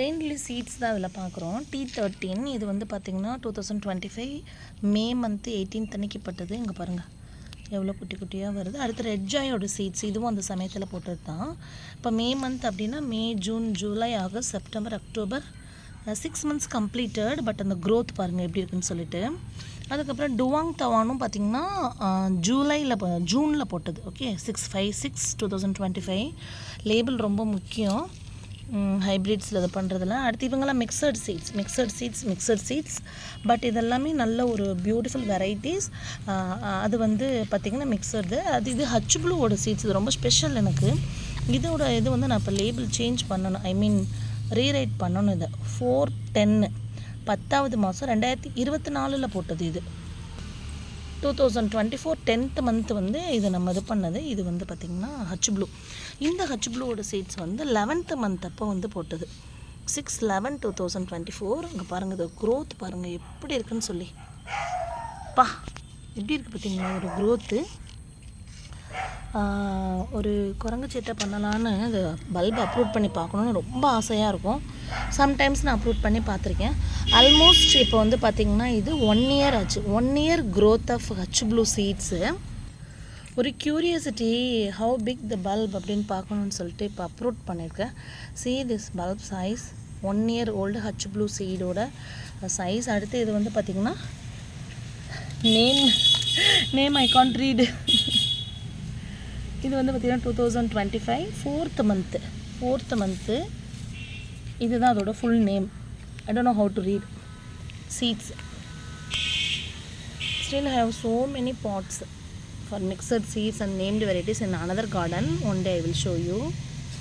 ரெயின்லி seeds தான் அதில் பார்க்குறோம். டி தேர்ட்டின் இது வந்து பார்த்திங்கன்னா two thousand twenty five May month eighteen பட்டது இங்கே பாருங்கள் எவ்வளோ குட்டி குட்டியாக வருது. அடுத்து ரெட் ஜாயோட சீட்ஸ் இதுவும் அந்த சமயத்தில் போட்டது தான். இப்போ மே மந்த் அப்படின்னா May June July August September October six months completed but அந்த க்ரோத் பாருங்கள் எப்படி இருக்குன்னு சொல்லிட்டு. அதுக்கப்புறம் டுவாங் தவானும் பார்த்திங்கன்னா ஜூலையில் ஜூனில் போட்டது. Okay six five six two thousand twenty five label ரொம்ப முக்கியம். ஹைப்ரிட்ஸில் இது பண்ணுறதுல அடுத்து இவங்கெல்லாம் mixed seeds mixed seeds mixed seeds but இதெல்லாமே நல்ல ஒரு பியூட்டிஃபுல் வெரைட்டிஸ் அது வந்து பார்த்திங்கன்னா மிக்சடு அது இது ஹச் ப்ளூவோட சீட்ஸ் இது ரொம்ப ஸ்பெஷல் எனக்கு. இதோட இது வந்து நான் இப்போ லேபிள் சேஞ்ச் பண்ணணும். ஐ மீன் ரீரைட் பண்ணணும் இதை. ஃபோர் டென்னு பத்தாவது மாதம் ரெண்டாயிரத்தி இருபத்தி நாலில் போட்டது இது. Two thousand twenty four tenth month வந்து இது நம்ம இது பண்ணது. இது வந்து பார்த்திங்கன்னா ஹச் ப்ளூ இந்த ஹச் ப்ளூவோட சீட்ஸ் வந்து லெவன்த்து மந்த் அப்போ வந்து போட்டது. Six eleven two thousand twenty four அங்கே பாருங்கள் இது க்ரோத் பாருங்கள் எப்படி இருக்குன்னு சொல்லி. பா எப்படி இருக்குது பார்த்தீங்களா ஒரு க்ரோத்து ஒரு குரங்கு சீட்டை பண்ணலான்னு இது பல்ப் அப்ரூட் பண்ணி பார்க்கணுன்னு ரொம்ப ஆசையாக இருக்கும். சம்டைம்ஸ் நான் அப்ரூட் பண்ணி பார்த்துருக்கேன். ஆல்மோஸ்ட் இப்போ வந்து பார்த்திங்கன்னா இது ஒன் இயர் ஆச்சு. One year growth of H blue seeds ஒரு curiosity how big the bulb அப்படின்னு பார்க்கணுன்னு சொல்லிட்டு இப்போ அப்ரூட் பண்ணியிருக்கேன். See this bulb size one year old H blue சீடோட size அடுத்து இது வந்து பார்த்திங்கன்னா name name I can't read இது வந்து பார்த்திங்கன்னா two thousand twenty five fourth month fourth month இதுதான் அதோட full name I don't know how to read seeds still have so many pots for mixed seeds and named varieties in another garden one day I will show you